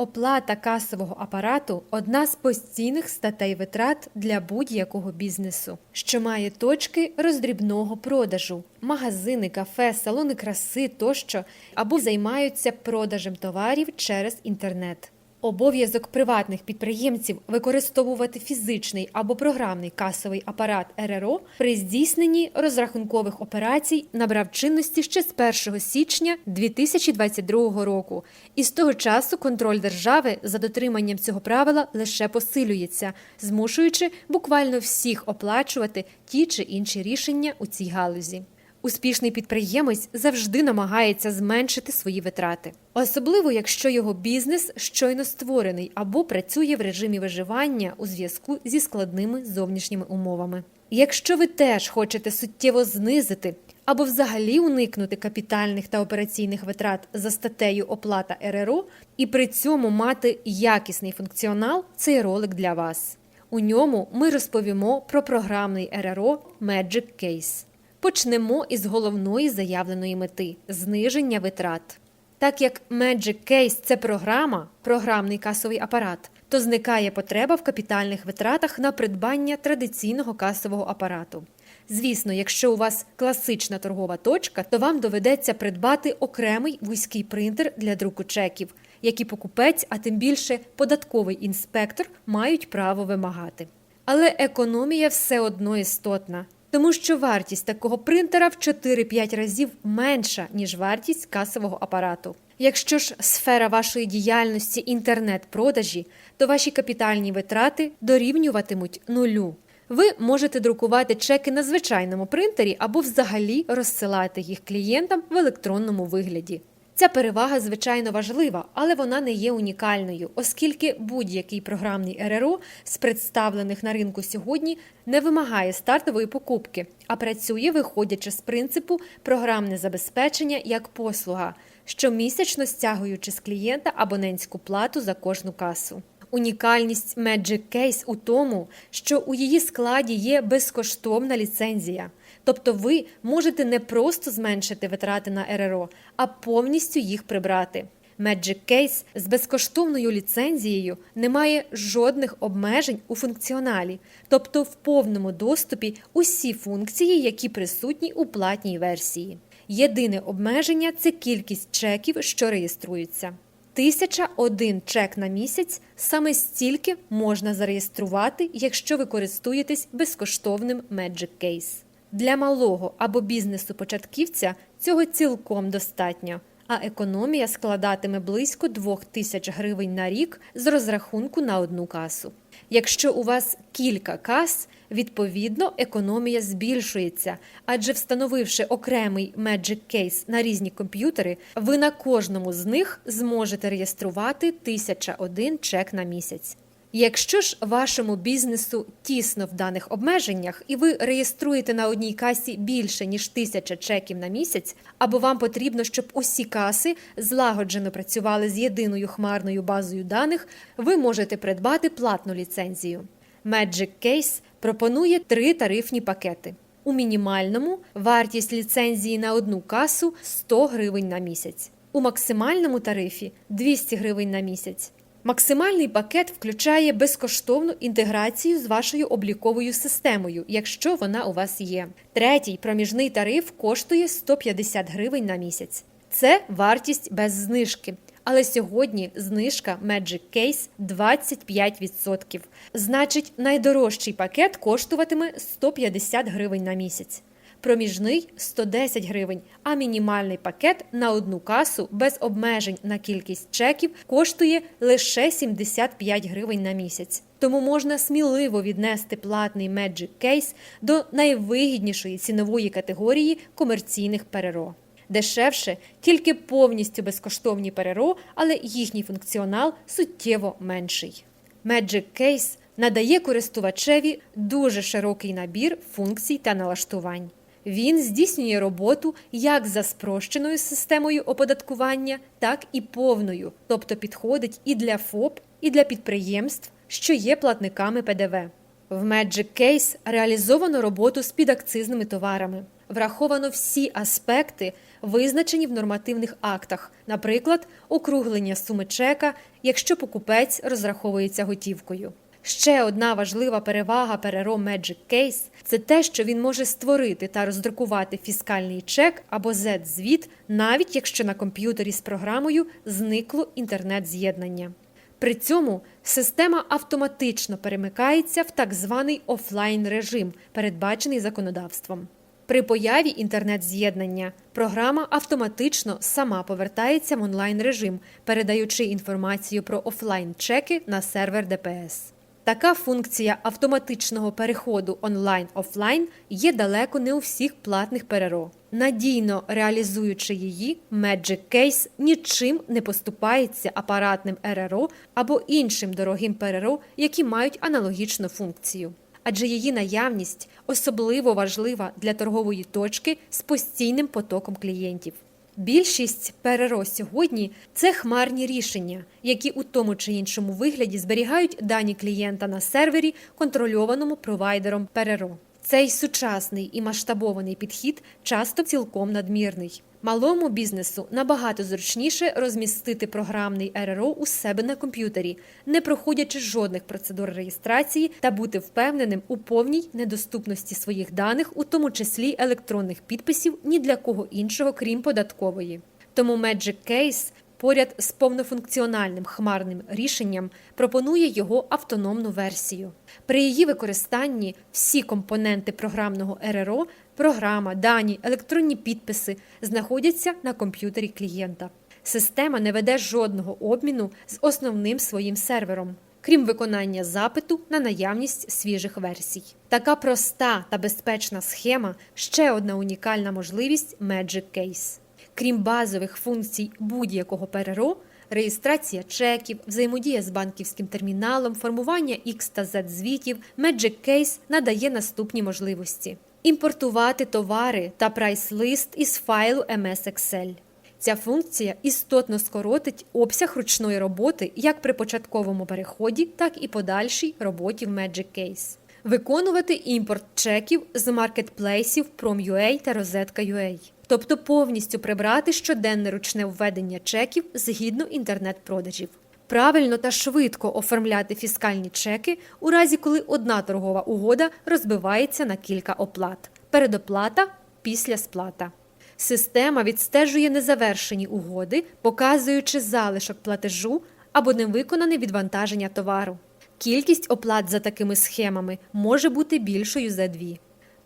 Оплата касового апарату одна з постійних статей витрат для будь-якого бізнесу, що має точки роздрібного продажу, магазини, кафе, салони краси тощо або займаються продажем товарів через інтернет. Обов'язок приватних підприємців використовувати фізичний або програмний касовий апарат РРО при здійсненні розрахункових операцій набрав чинності ще з 1 січня 2022 року, і з того часу контроль держави за дотриманням цього правила лише посилюється, змушуючи буквально всіх оплачувати ті чи інші рішення у цій галузі. Успішний підприємець завжди намагається зменшити свої витрати, особливо якщо його бізнес щойно створений або працює в режимі виживання у зв'язку зі складними зовнішніми умовами. Якщо ви теж хочете суттєво знизити або взагалі уникнути капітальних та операційних витрат за статтею оплата РРО і при цьому мати якісний функціонал, цей ролик для вас. У ньому ми розповімо про програмний РРО Magic Case. Почнемо із головної заявленої мети зниження витрат. Так як Magic Case – це програма, програмний касовий апарат, то зникає потреба в капітальних витратах на придбання традиційного касового апарату. Звісно, якщо у вас класична торгова точка, то вам доведеться придбати окремий вузький принтер для друку чеків, які покупець, а тим більше податковий інспектор мають право вимагати. Але економія все одно істотна. Тому що вартість такого принтера в 4-5 разів менша, ніж вартість касового апарату. Якщо ж сфера вашої діяльності інтернет-продажі, то ваші капітальні витрати дорівнюватимуть нулю. Ви можете друкувати чеки на звичайному принтері або взагалі розсилати їх клієнтам в електронному вигляді. Ця перевага, звичайно, важлива, але вона не є унікальною, оскільки будь-який програмний РРО з представлених на ринку сьогодні не вимагає стартової покупки, а працює, виходячи з принципу програмне забезпечення як послуга, щомісячно стягуючи з клієнта абонентську плату за кожну касу. Унікальність Magic Case у тому, що у її складі є безкоштовна ліцензія. Тобто ви можете не просто зменшити витрати на РРО, а повністю їх прибрати. Magic Case з безкоштовною ліцензією не має жодних обмежень у функціоналі, тобто в повному доступі усі функції, які присутні у платній версії. Єдине обмеження це кількість чеків, що реєструються. Тисяча один чек на місяць саме стільки можна зареєструвати, якщо ви користуєтесь безкоштовним Magic Case. Для малого або бізнесу початківця цього цілком достатньо, а економія складатиме близько 2 тисяч гривень на рік з розрахунку на одну касу. Якщо у вас кілька кас, відповідно економія збільшується, адже встановивши окремий Magic Case на різні комп'ютери, ви на кожному з них зможете реєструвати 1001 чек на місяць. Якщо ж вашому бізнесу тісно в даних обмеженнях, і ви реєструєте на одній касі більше ніж тисяча чеків на місяць, або вам потрібно, щоб усі каси злагоджено працювали з єдиною хмарною базою даних, ви можете придбати платну ліцензію. Magic Case пропонує три тарифні пакети. У мінімальному вартість ліцензії на одну касу 100 гривень на місяць, у максимальному тарифі 200 гривень на місяць. Максимальний пакет включає безкоштовну інтеграцію з вашою обліковою системою, якщо вона у вас є. Третій проміжний тариф коштує 150 гривень на місяць. Це вартість без знижки. Але сьогодні знижка Magic Case 25%. Значить, найдорожчий пакет коштуватиме 150 гривень на місяць. Проміжний 110 гривень, а мінімальний пакет на одну касу без обмежень на кількість чеків коштує лише 75 гривень на місяць. Тому можна сміливо віднести платний Magic Case до найвигіднішої цінової категорії комерційних переро. Дешевше тільки повністю безкоштовні переро, але їхній функціонал суттєво менший. Magic Case надає користувачеві дуже широкий набір функцій та налаштувань. Він здійснює роботу як за спрощеною системою оподаткування, так і повною, тобто підходить і для ФОП, і для підприємств, що є платниками ПДВ. В Magic Case реалізовано роботу з підакцизними товарами. враховано всі аспекти, визначені в нормативних актах, наприклад, округлення суми чека, якщо покупець розраховується готівкою. Ще одна важлива перевага переро Magic Case – це те, що він може створити та роздрукувати фіскальний чек або Z-звіт, навіть якщо на комп'ютері з програмою зникло інтернет-з'єднання. При цьому система автоматично перемикається в так званий офлайн режим, передбачений законодавством. При появі інтернет-з'єднання програма автоматично сама повертається в онлайн режим, передаючи інформацію про офлайн чеки на сервер ДПС. Така функція автоматичного переходу онлайн-офлайн є далеко не у всіх платних ПРРО. Надійно реалізуючи її, Magic Case нічим не поступається апаратним РРО або іншим дорогим ПРРО, які мають аналогічну функцію. Адже її наявність особливо важлива для торгової точки з постійним потоком клієнтів. Більшість ПРРО сьогодні це хмарні рішення, які у тому чи іншому вигляді зберігають дані клієнта на сервері, контрольованому провайдером ПРРО. Цей сучасний і масштабований підхід часто цілком надмірний. Малому бізнесу набагато зручніше розмістити програмний РРО у себе на комп'ютері, не проходячи жодних процедур реєстрації та бути впевненим у повній недоступності своїх даних, у тому числі електронних підписів, ні для кого іншого, крім податкової. Тому Magic Case поряд з повнофункціональним хмарним рішенням пропонує його автономну версію. При її використанні всі компоненти програмного РРО, програма, дані, електронні підписи знаходяться на комп'ютері клієнта. Система не веде жодного обміну з основним своїм сервером. Крім виконання запиту на наявність свіжих версій. Така проста та безпечна схема ще одна унікальна можливість Magic Case. Крім базових функцій будь-якого ПРРО, реєстрація чеків, взаємодія з банківським терміналом, формування X та Z звітів, Magic Case надає наступні можливості: імпортувати товари та прайс-лист із файлу MS Excel. Ця функція істотно скоротить обсяг ручної роботи як при початковому переході, так і подальшій роботі в Magic Case. Виконувати імпорт чеків з маркетплейсів Prom.ua та Розетка.ua. Тобто повністю прибрати щоденне ручне введення чеків згідно інтернет-продажів. Правильно та швидко оформляти фіскальні чеки у разі, коли одна торгова угода розбивається на кілька оплат: передоплата, після сплата. Система відстежує незавершені угоди, показуючи залишок платежу або невиконане відвантаження товару. Кількість оплат за такими схемами може бути більшою за дві.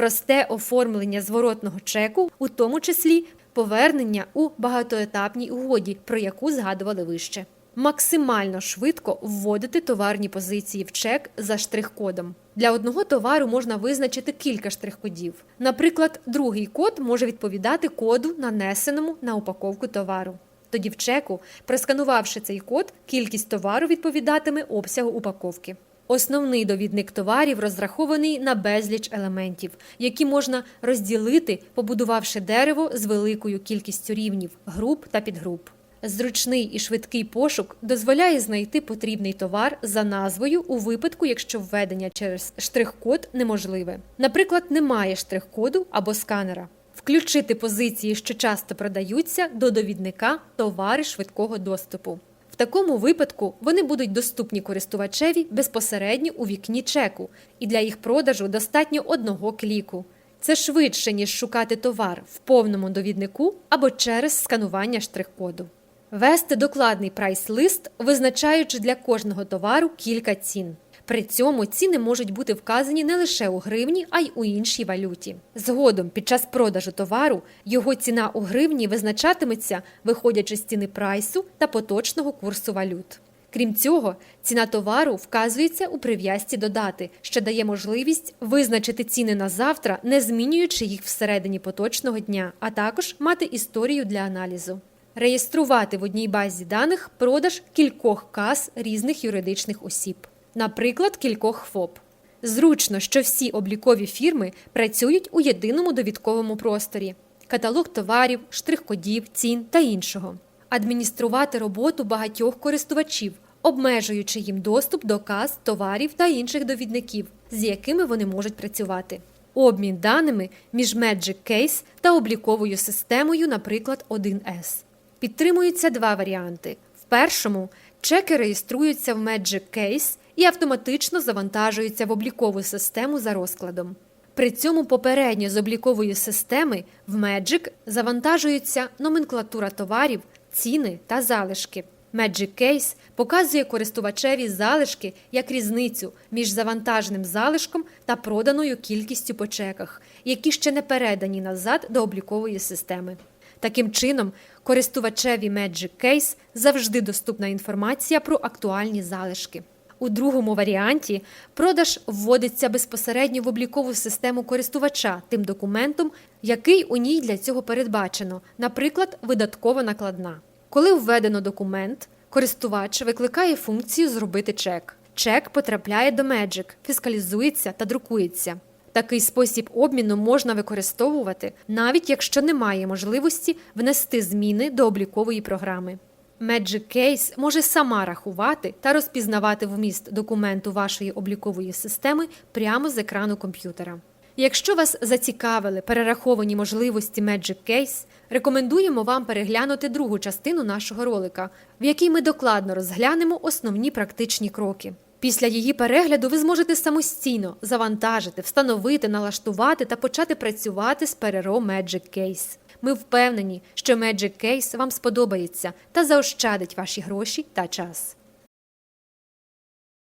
Просте оформлення зворотного чеку, у тому числі повернення у багатоетапній угоді, про яку згадували вище. Максимально швидко вводити товарні позиції в чек за штрих-кодом. Для одного товару можна визначити кілька штрих-кодів. Наприклад, другий код може відповідати коду, нанесеному на упаковку товару. Тоді в чеку, просканувавши цей код, кількість товару відповідатиме обсягу упаковки. Основний довідник товарів розрахований на безліч елементів, які можна розділити, побудувавши дерево з великою кількістю рівнів, груп та підгруп. Зручний і швидкий пошук дозволяє знайти потрібний товар за назвою у випадку, якщо введення через штрих-код неможливе. Наприклад, немає штрих-коду або сканера. Включити позиції, що часто продаються, до довідника товари швидкого доступу. Такому випадку вони будуть доступні користувачеві безпосередньо у вікні чеку, і для їх продажу достатньо одного кліку. Це швидше, ніж шукати товар в повному довіднику або через сканування штрих-коду. Вести докладний прайс-лист, визначаючи для кожного товару кілька цін. При цьому ціни можуть бути вказані не лише у гривні, а й у іншій валюті. Згодом, під час продажу товару, його ціна у гривні визначатиметься, виходячи з ціни прайсу та поточного курсу валют. Крім цього, ціна товару вказується у прив'язці до дати, що дає можливість визначити ціни на завтра, не змінюючи їх всередині поточного дня, а також мати історію для аналізу. Реєструвати в одній базі даних продаж кількох каз різних юридичних осіб, наприклад, кількох ФОП. Зручно, що всі облікові фірми працюють у єдиному довідковому просторі: каталог товарів, штрих-кодів, цін та іншого. Адмініструвати роботу багатьох користувачів, обмежуючи їм доступ до каз, товарів та інших довідників, з якими вони можуть працювати. обмін даними між Magic Case та обліковою системою, наприклад, 1С. Підтримуються два варіанти. В першому чеки реєструються в Magic Case і автоматично завантажуються в облікову систему за розкладом. При цьому попередньо з облікової системи в Magic завантажується номенклатура товарів, ціни та залишки. Magic Case показує користувачеві залишки як різницю між завантаженим залишком та проданою кількістю по чеках, які ще не передані назад до облікової системи. Таким чином, користувачеві Magic Case завжди доступна інформація про актуальні залишки. У другому варіанті продаж вводиться безпосередньо в облікову систему користувача тим документом, який у ній для цього передбачено, наприклад, видаткова накладна. Коли введено документ, користувач викликає функцію Зробити чек. Чек потрапляє до Magic, фіскалізується та друкується. Такий спосіб обміну можна використовувати, навіть якщо немає можливості внести зміни до облікової програми. Magic Case може сама рахувати та розпізнавати вміст документу вашої облікової системи прямо з екрану комп'ютера. Якщо вас зацікавили перераховані можливості Magic Case, рекомендуємо вам переглянути другу частину нашого ролика, в якій ми докладно розглянемо основні практичні кроки. Після її перегляду ви зможете самостійно завантажити, встановити, налаштувати та почати працювати з ПРРО Magic Case. Ми впевнені, що Magic Case вам сподобається та заощадить ваші гроші та час.